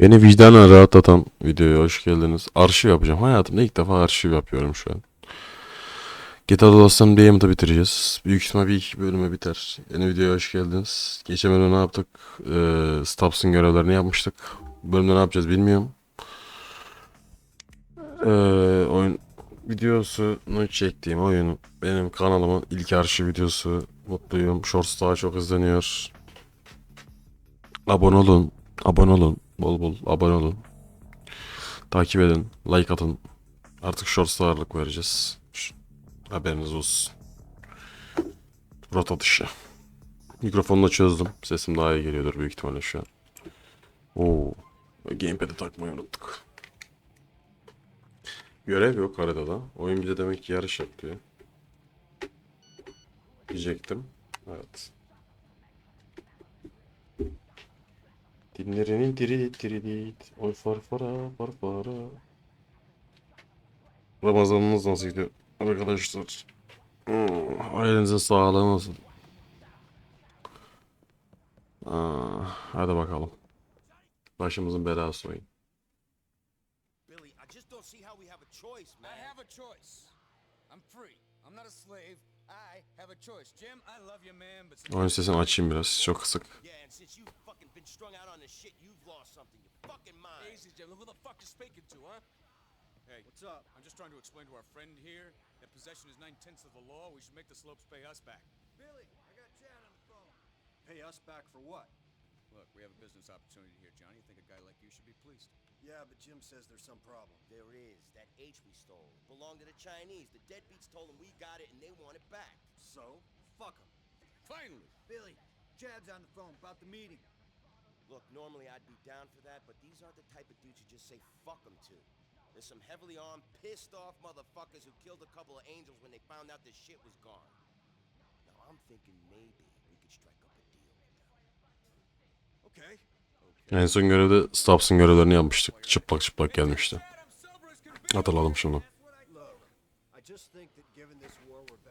Beni vicdanen rahatlatan videoya hoş geldiniz. Arşiv yapacağım. Hayatımda ilk defa arşiv yapıyorum şu an. GTA Last Game'ı bitireceğiz. Büyük ihtimal bir iki bölüme biter. Yeni videoya hoş geldiniz. Geçen bölümde ne yaptık? Ee, Stubbs'ın görevlerini yapmıştık. Bu bölümde ne yapacağız bilmiyorum. Ee, oyun videosunu çektiğim oyun benim kanalımın ilk arşiv videosu. Mutluyum. Shorts daha çok izleniyor. Abone olun. Abone olun. Bol bol abone olun. Takip edin. Like atın. Artık shorts'a ağırlık vereceğiz. Haberiniz olsun. Rota dışı. Mikrofonunu çözdüm. Sesim daha iyi geliyordur büyük ihtimalle şu an. Oo. Gamepad'i takmayı unuttuk. Görev yok haritada. Oyun bize demek ki yarış yapıyor. Diyecektim. Evet. Dinlerinin diri diri Oy farfara farfara. Ramazanınız nasıl gidiyor arkadaşlar? Hmm, ailenizin sağlığı nasıl? Aa, hadi bakalım. Başımızın belası oyun. Billy, I just don't see how we have a choice, man. I have a choice. I'm free. I'm not a slave. I have a choice. Jim, I love you, man, but Oyun sesini açayım biraz. Çok kısık. Yeah, and since you've fucking been strung out on this shit, you've lost something. Your fucking mind. Easy, Jim. Who the fuck you speaking to, huh? Hey, what's up? I'm just trying to explain to our friend here that possession is nine tenths of the law. We should make the slopes pay us back. Billy, I got Chad on the phone. Pay us back for what? Look, we have a business opportunity here, Johnny. I think a guy like you should be pleased. Yeah, but Jim says there's some problem. There is. That H we stole belonged to the Chinese. The deadbeats told them we got it and they want it back. So, fuck him. Finally! Billy, Chad's on the phone about the meeting. Look, normally I'd be down for that, but these aren't the type of dudes you just say fuck them to. There's some heavily armed, pissed off motherfuckers who killed a couple of angels when they found out this shit was gone. Now I'm thinking maybe we could strike up a En son görevde Stubbs'ın görevlerini yapmıştık. Çıplak çıplak gelmişti. Hatırladım back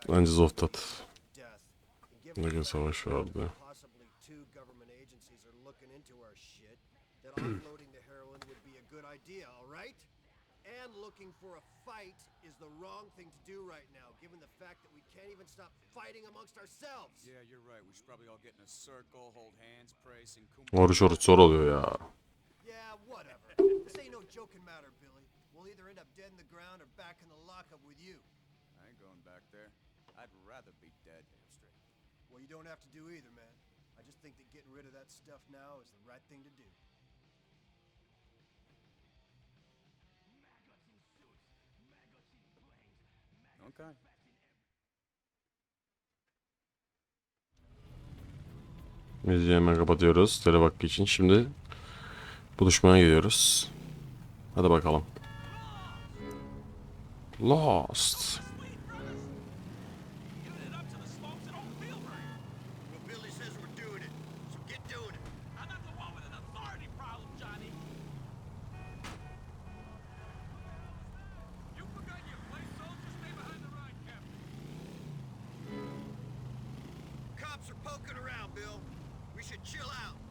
Bence Zoftat. Ne gün savaş vardı. possibly two government agencies are looking into our shit, that offloading the heroin would be a good idea, all right? And looking for a fight is the wrong thing to do right now, given the fact that we can't even stop fighting amongst ourselves. Yeah, you're right. We should probably all get in a circle, hold hands, pray, sing kumbaya. Oruç oruç zor oluyor ya. Yeah, whatever. this ain't no joking matter, Billy. We'll either end up dead in the ground or back in the lockup with you. I ain't going back there. I'd rather be dead. Straight. Well, you don't have to do either, man. I just think that getting rid of that stuff now is the right thing to do. Okay. Müziği hemen kapatıyoruz. Telebakki için. Şimdi buluşmaya gidiyoruz. Hadi bakalım. Lost. Should chill out.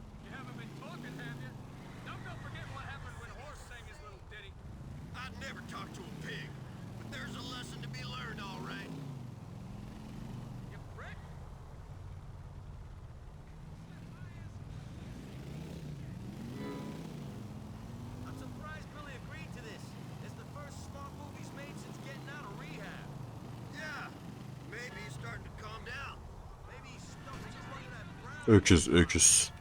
Öküz öküz.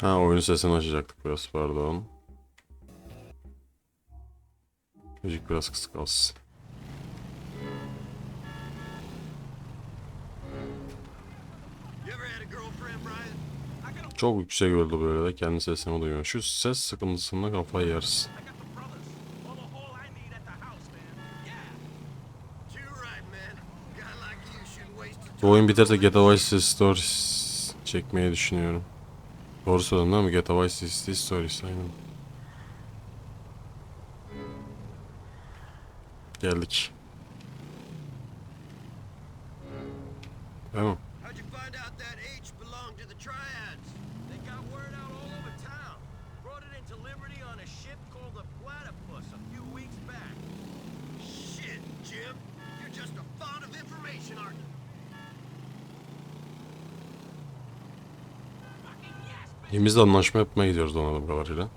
Ha oyun sesini açacaktık biraz pardon. Müzik biraz kısık kalsın. Çok yüksek öldü böyle de kendi sesini duyuyor. Şu ses sıkıntısında kafayı yersin. Bu oyun biterse GTA Vice City Stories çekmeyi düşünüyorum. Doğru söyledin değil mi? GTA Vice City Stories aynen. Geldik. Tamam. How'd you find out that to the triads? They got word out all over town. Brought it into Liberty on a ship called the Platypus a few weeks back. Shit, Jim. You're just a font of information, aren't you? İkimiz de anlaşma yapmaya gidiyoruz donanım kadarıyla.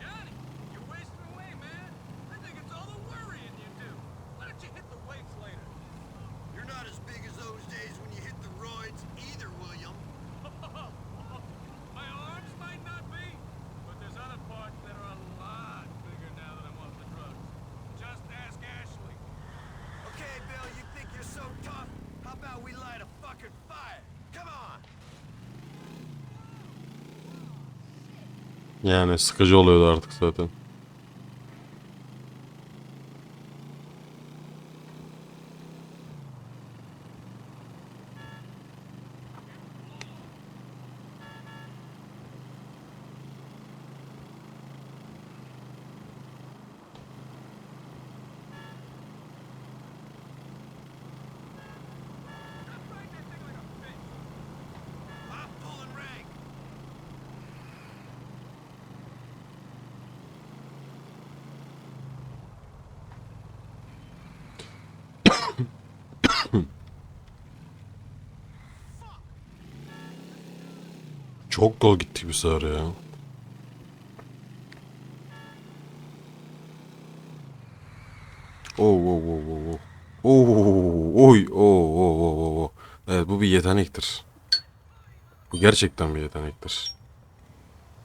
Johnny, you're wasting away, man. I think it's all the worrying you do. Why don't you hit the weights later? You're not as big as those days when you hit the roids either, William. My arms might not be, but there's other parts that are a lot bigger now that I'm off the drugs. Just ask Ashley. Okay, Bill, you think you're so tough? How about we light a fucking fire? Come on! Yani sıkıcı oluyordu artık zaten. Çok gol gittik bu sefer ya. Oo, oo, oo, oo, oo. Oo, oy, oo, oo, oo, oo, oo. Evet bu bir yetenektir. Bu gerçekten bir yetenektir.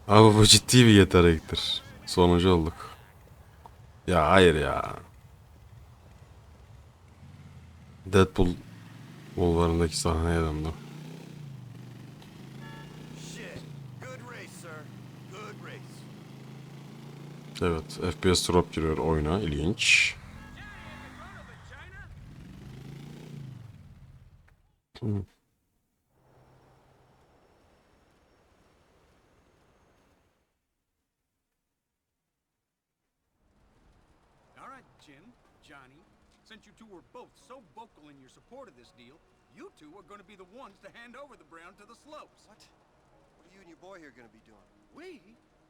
Abi bu ciddi bir yetenektir. Sonucu olduk. Ya hayır ya. Deadpool Wolverine'deki sahneye döndüm. Evet, FPS drop giriyor oyuna. İlginç. Hı. All right, Jim, Johnny. Since you two were both so vocal in your support of this deal, you two are going to be the ones to hand over the Brown to the slopes. What? What are you and your boy here gonna be doing? We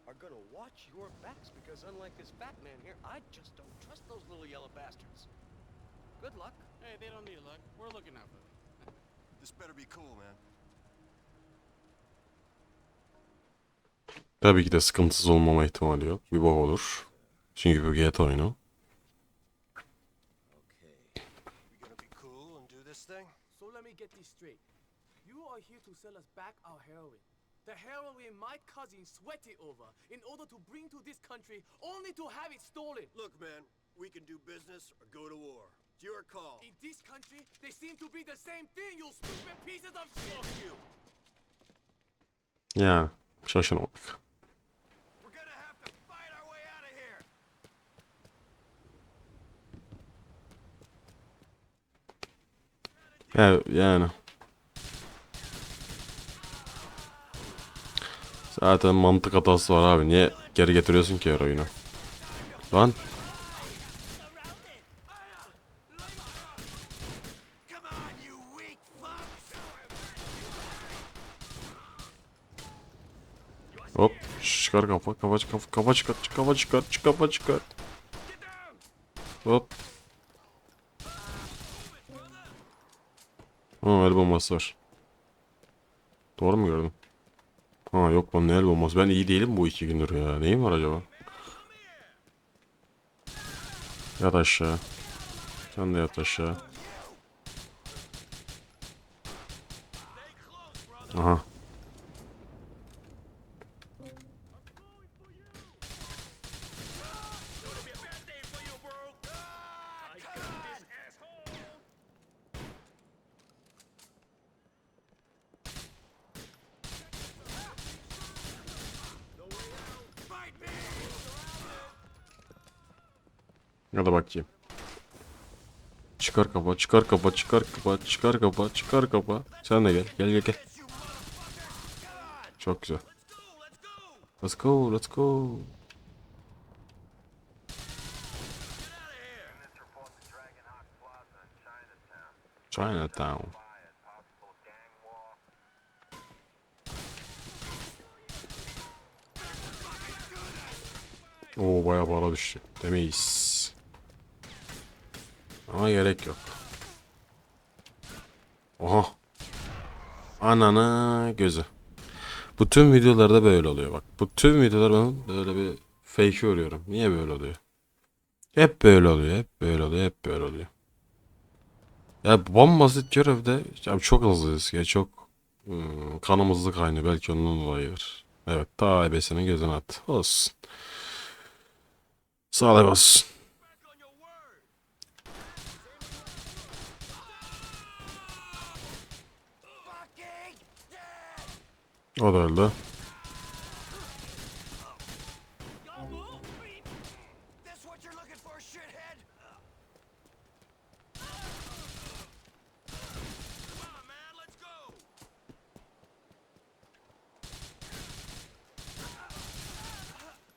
are gonna watch your backs because unlike this fat man here, I just don't trust those little yellow bastards. Good luck. Hey, they don't need luck. We're looking out for them. This better be cool, man. Tabii ki de sıkıntısız olmama ihtimali yok. Bir bok olur. Çünkü bu GTA oyunu. Okay. We gonna be cool and do this thing? So let me get this straight. You are here to sell us back our heroin. The heroin my cousin sweated over in order to bring to this country only to have it stolen. Look, man, we can do business or go to war. It's your call. In this country, they seem to be the same thing, you stupid pieces of shit! you! Yani şaşırmadık. We're gonna have to fight our Zaten mantık hatası var abi. Niye geri getiriyorsun ki oyunu? Lan hop çıkar kafa kafa çıkar kafa çıkar kafa çıkar kafa çıkar. Hop. Ha el bombası var. Doğru mu gördüm? Ha yok lan ne el bombası. Ben iyi değilim bu iki gündür ya. Neyim var acaba? Yat aşağı. Sen de yat aşağı. Aha. Gonna be a bad day for you, bro. I got this asshole. Fight me! Hadi bakayım. Çıkar kafa, çıkar kafa, çıkar kafa, çıkar kafa, çıkar kafa. Sen de gel, gel gel gel. Çok güzel. Let's go, let's go. Chinatown. Oo bayağı para düştü. Demeyiz. Ama gerek yok. Oha. Anana gözü. Bu tüm videolarda böyle oluyor bak. Bu tüm videolar ben böyle bir fake örüyorum. Niye böyle oluyor? Hep böyle oluyor, hep böyle oluyor, hep böyle oluyor. Ya bu basit görevde ya çok hızlıyız ya çok hmm, kanım hızlı kaynıyor belki ondan dolayıdır. Evet ta ebesinin gözüne at. Olsun. Sağ ol olsun. O da öldü. This what you're looking for, shithead? Come on, man, let's go.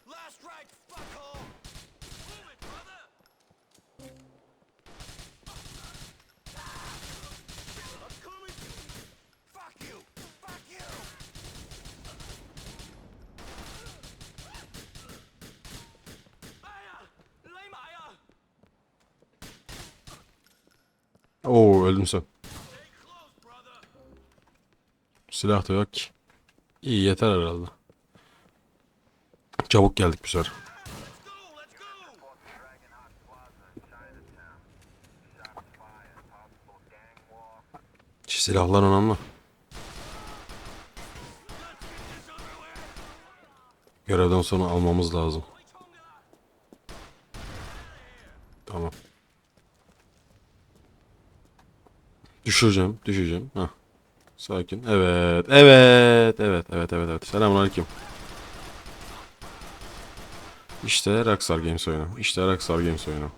Last right, fuckhole! Move it, brother. I'm coming. Fuck you! Fuck you! Maya, lay Maya. Oo öldün sen. Silah da yok ki. İyi yeter herhalde. Çabuk geldik bu sefer. Silahlar önemli. Görevden sonra almamız lazım. Tamam. Düşüreceğim, düşeceğim. Hah. Sakin. Evet, evet, evet, evet, evet, evet. Selamünaleyküm. İşte Rockstar Games oyunu. İşte Rockstar Games oyunu.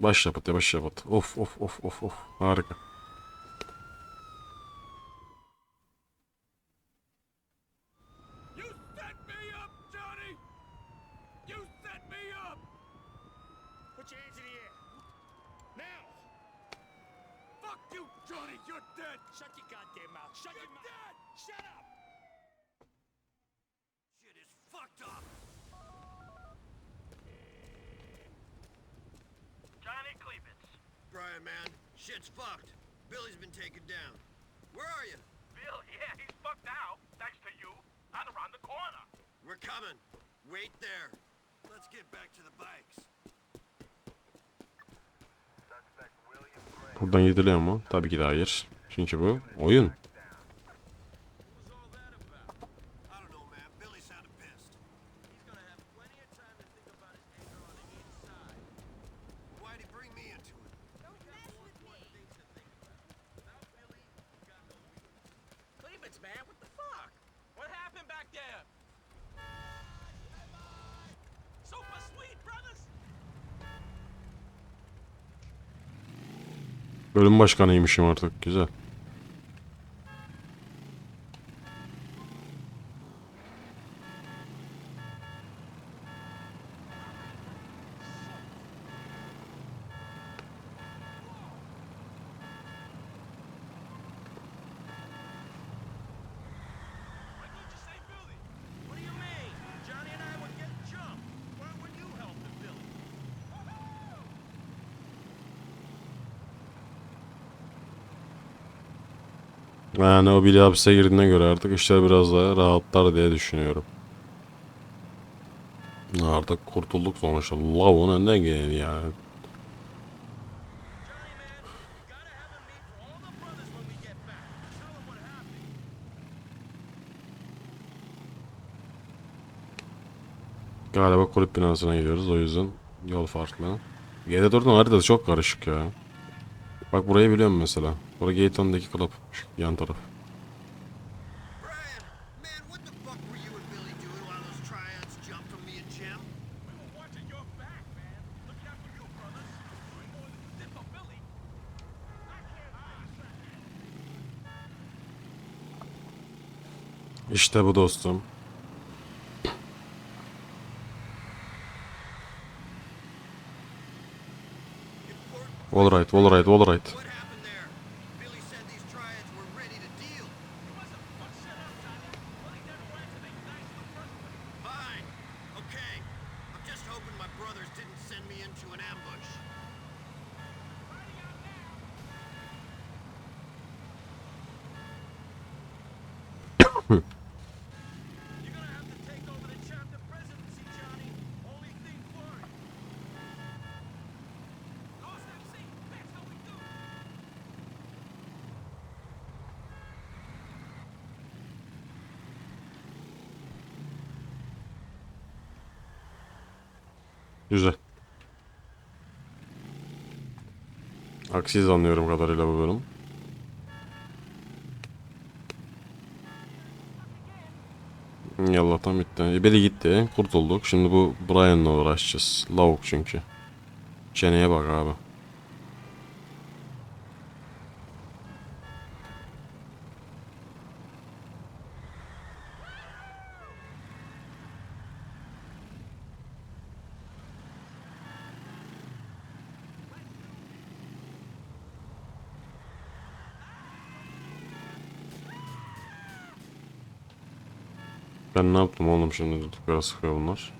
Baş yapıt ya baş yapıt. Of of of of of. Harika. Brian, man, shit's fucked. Billy's been taken down. Where are you? Bill, yeah, he's fucked out. Thanks to you. I'm around the corner. We're coming. Wait there. Let's get back to the bikes. Buradan gidiliyor mu? Tabii ki de hayır. Çünkü bu oyun. I don't know, man. Billy sounded pissed. He's gonna have plenty of time to think about his anger on the inside. Why'd he bring me into it? Clements, man, what the fuck? What happened back there? Super sweet, brothers. Bölüm başkanıymışım artık. Güzel. Why didn't you say Billy? What do you mean? Johnny and I were getting jumped. Why were you helping Billy? Yani o Billy hapse girdiğine göre artık işler biraz daha rahatlar diye düşünüyorum. Artık kurtulduk sonuçta. Lavun önünden geleni yani. Galiba kulüp binasına gidiyoruz o yüzden yol farklı. GT4'ün haritası çok karışık ya. Bak burayı biliyorum mesela. Gate 10'daki kulüp. Şu yan taraf. The fuck were you and Billy doing while those triads jumped on me and Jim? We were watching your back, man. Looking out for you, brothers. Doing more than you did for Billy. I can't understand. İşte bu dostum. Alright, alright, alright. What happened there? Billy said these triads were ready to deal. Fine. Okay. I'm just hoping my brothers didn't send me into an ambush. You're gonna have to take over the chapter presidency, Johnny. Only thing for it. Lost MC, that's how we do it. Güzel. Aksiz anlıyorum kadarıyla bu bölüm. Bitti. Ebeli gitti. Kurtulduk. Şimdi bu Brian'la uğraşacağız. Lavuk çünkü. Çeneye bak abi. Ben ne yaptım oğlum şimdi durduk yere sıkıyor bunlar.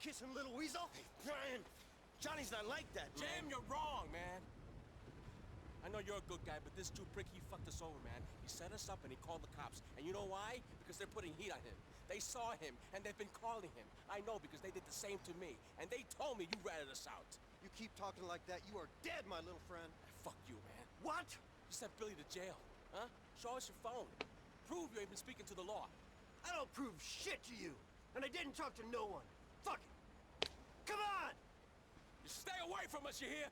Ass-kissing little weasel? Brian, Johnny's not like that, man. Jim, you're wrong, man. I know you're a good guy, but this Jew prick, he fucked us over, man. He set us up and he called the cops. And you know why? Because they're putting heat on him. They saw him, and they've been calling him. I know because they did the same to me. And they told me you ratted us out. You keep talking like that, you are dead, my little friend. Ah, fuck you, man. What? You sent Billy to jail, huh? Show us your phone. Prove you ain't been speaking to the law. I don't prove shit to you. And I didn't talk to no one. Fuck it. Come on! You stay away from us, you hear?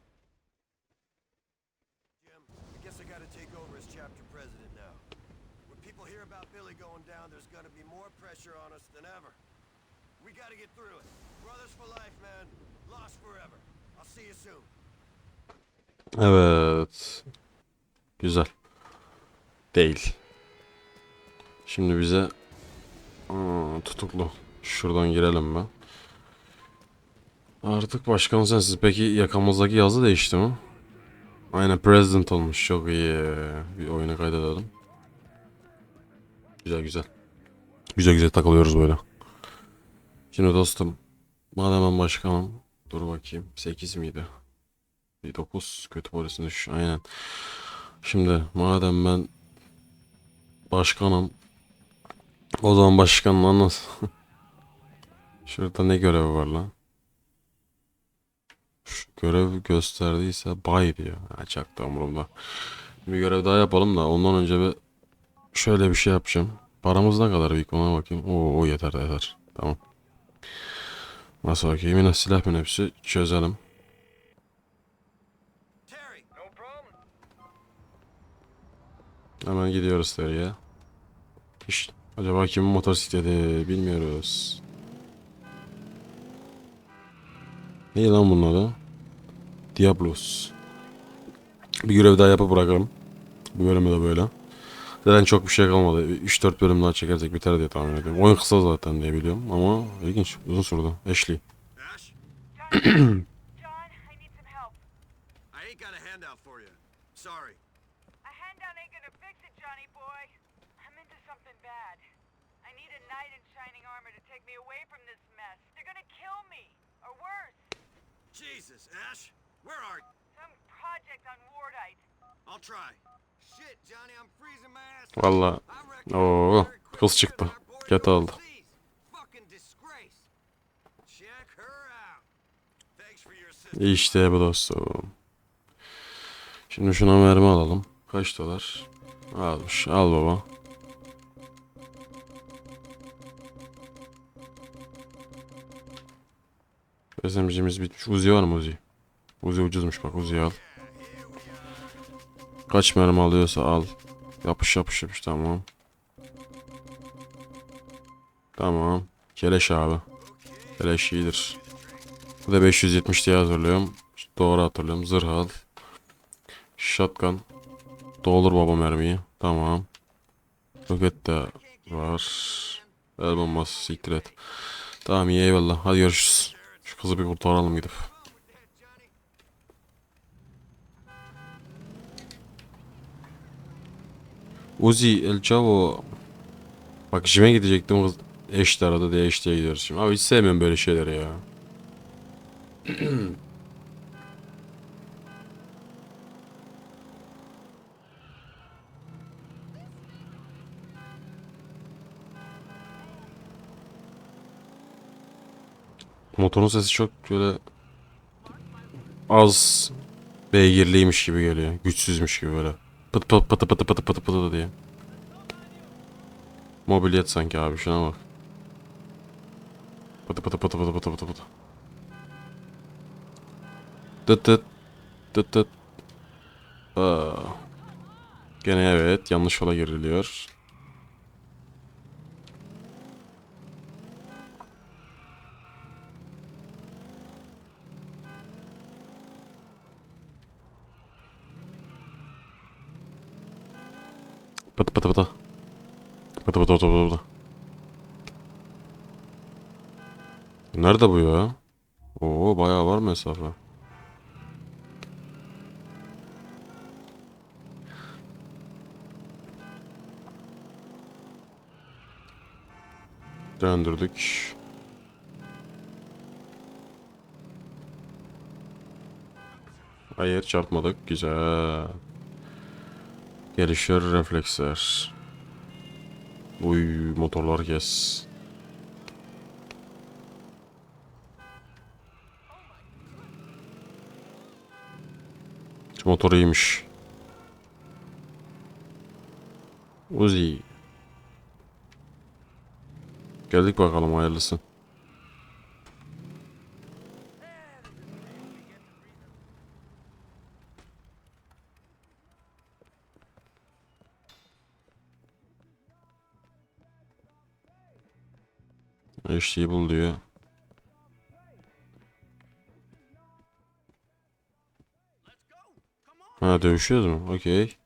Jim, I guess I gotta take over as chapter president now. When people hear about Billy going down, there's gonna be more pressure on us than ever. We gotta get through it. Brothers for life, man. Lost forever. I'll see you soon. Evet. Güzel. Değil. Şimdi bize Aa, tutuklu. Şuradan girelim ben. Artık başkan sensiz. Peki yakamızdaki yazı değişti mi? Aynen president olmuş. Çok iyi. Bir oyuna kaydedelim. Güzel güzel. Güzel güzel takılıyoruz böyle. Şimdi dostum. Madem ben başkanım. Dur bakayım. 8 miydi? Bir 9 kötü polisin düş. Aynen. Şimdi madem ben başkanım o zaman başkanla nasıl? Şurada ne görevi var lan? Şu görev gösterdiyse bay diyor. Ha, umurumda. Bir görev daha yapalım da ondan önce bir şöyle bir şey yapacağım. Paramız ne kadar büyük ona bakayım. Oo, o yeter yeter. Tamam. Nasıl bakayım yine silah hepsi çözelim. Hemen gidiyoruz seriye. İşte, acaba kimin motosikleti bilmiyoruz. Ne lan bunun adı? Diablos. Bir görev daha yapıp bırakalım. Bu bölümü de böyle. Zaten çok bir şey kalmadı. 3-4 bölüm daha çekersek biter diye tahmin ediyorum. Oyun kısa zaten diye biliyorum ama ilginç. Uzun sürdü. Ashley. Ash? John, I need some help. I ain't got a handout for you. Sorry. A handout ain't gonna fix it, Johnny boy. I'm into something bad. I need a knight in shining armor to take me away from this mess. They're gonna kill me, or worse. Jesus, Ash! Where are you? Some project on Wardite. I'll try. Shit, Johnny, I'm freezing my ass. Valla Oo, kız çıktı. Kötü oldu. İşte bu dostum. Şimdi şuna mermi alalım. Kaç dolar? Almış. Al baba. SMG'miz bitmiş. Uzi var mı Uzi? Uzi ucuzmuş bak Uzi al. Kaç mermi alıyorsa al. Yapış yapış yapış tamam. Tamam. Keleş abi. Keleş iyidir. Bu da 570 diye hazırlıyorum. Doğru hatırlıyorum. Zırh al. Shotgun. Doldur baba mermiyi. Tamam. Roket de var. El bombası siktir et. Tamam iyi eyvallah. Hadi görüşürüz. Şu kızı bir kurtaralım gidip. Uzi El Chavo. Bak işime gidecektim kız eşit arada diye eşliğe gidiyoruz şimdi. Abi hiç sevmiyorum böyle şeyleri ya. Motorun sesi çok böyle az beygirliymiş gibi geliyor. Güçsüzmüş gibi böyle. Pıt pıt pıtı pıtı pıtı pıtı pıtı diye. Mobilyet sanki abi şuna bak. Pıtı pıtı pıtı pıtı pıtı pıtı pıtı. Tıt tıt. Tıt tıt. Aa. Gene evet yanlış yola giriliyor. Pıtı pıtı. Pıtı pıtı pıtı pıtı pıtı. Nerede bu ya? Oo bayağı var mesafe. Döndürdük. Hayır çarpmadık. Güzel. Gelişiyor refleksler. Uy motorlar kes. Şu motor iyiymiş. Uzi. Geldik bakalım hayırlısı. Eşliği bul diyor. Ha dövüşüyoruz mu? Okey.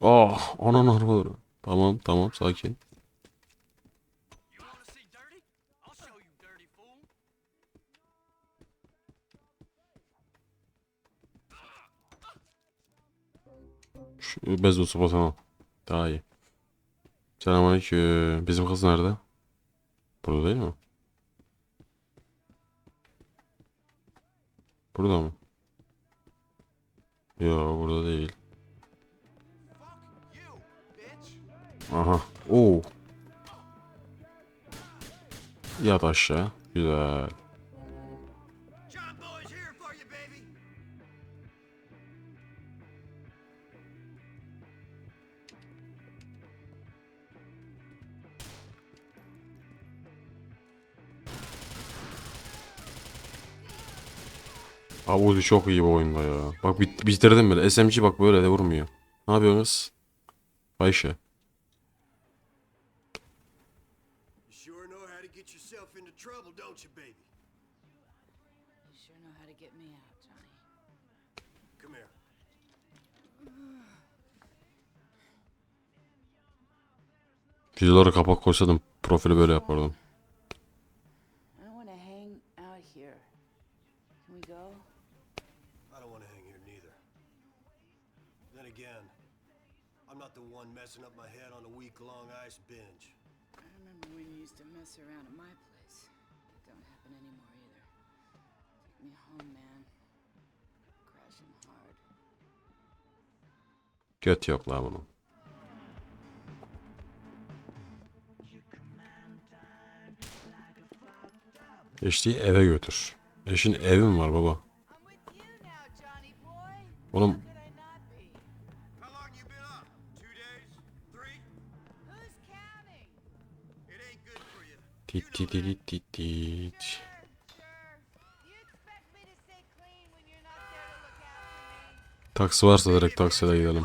Ah, anan arabaları. Tamam, tamam, sakin. Şu bez sopa tamam. Daha iyi. Selamünaleyküm. Bizim kız nerede? Burada değil mi? Burada mı? Yo burada değil. Aha. Oo. Yat aşağı. Güzel. Abi Uzi çok iyi bu oyunda ya. Bak bit bitirdim bile. SMG bak böyle de vurmuyor. Ne yapıyorsunuz? Ayşe. Videoları kapak koysaydım profili böyle yapardım. Göt yok la bunun. Eşliği eve götür. Eşin evi mi var baba? Oğlum tit tit? Taksi varsa direkt taksiyle gidelim.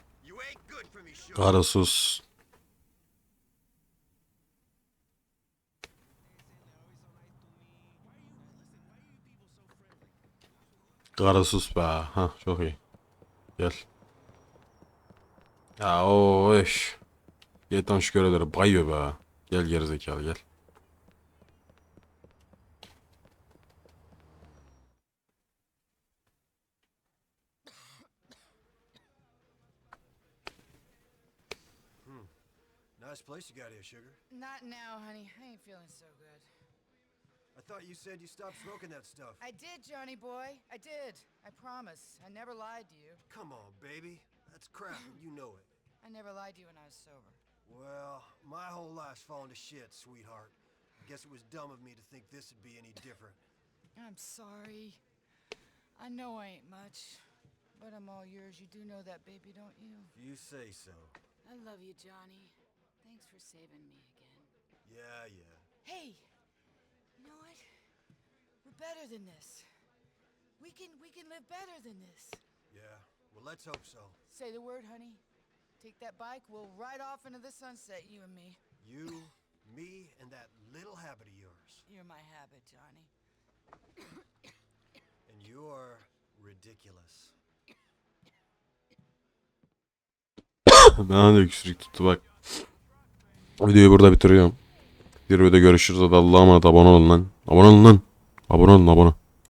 Kara sus. Kara sus be. Ha çok iyi. Gel. Ya o eş. Yetan şu görevleri bayıyor be. Gel gerizekalı gel. Place you got here, Sugar. Not now, honey. I ain't feeling so good. I thought you said you stopped smoking that stuff. I did, Johnny boy. I did. I promise. I never lied to you. Come on, baby. That's crap, and you know it. I never lied to you when I was sober. Well, my whole life's fallen to shit, sweetheart. I guess it was dumb of me to think this would be any different. I'm sorry. I know I ain't much, but I'm all yours. You do know that, baby, don't you? You say so. I love you, Johnny. Thanks for saving me again. Yeah, yeah. Hey, you know what? We're better than this. We can we can live better than this. Yeah. Well, let's hope so. Say the word, honey. Take that bike. We'll ride off into the sunset, you and me. You, me, and that little habit of yours. You're my habit, Johnny. And you're ridiculous. Bana da öksürük tuttu bak. Videoyu burada bitiriyorum. Bir videoda görüşürüz. Hadi Allah'a emanet abone olun lan. Abone olun lan. Abone olun abone.